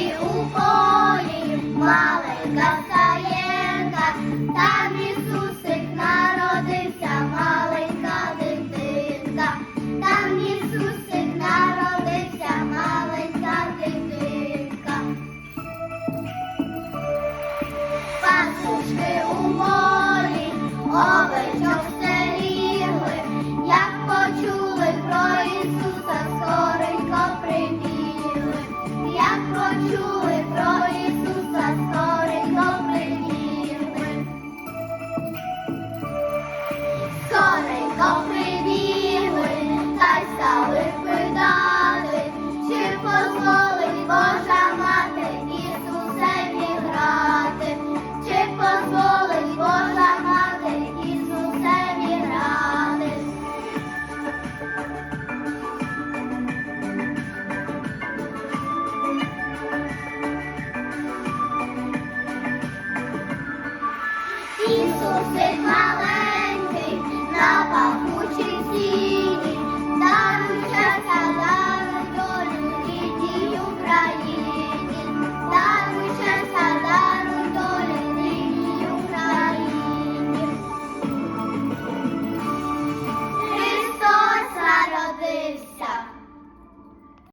Полі у полі маленька стаєнка, там Ісусик народився, маленька дитинка, там Ісусик народився, маленька дитинка, пасушки у. Come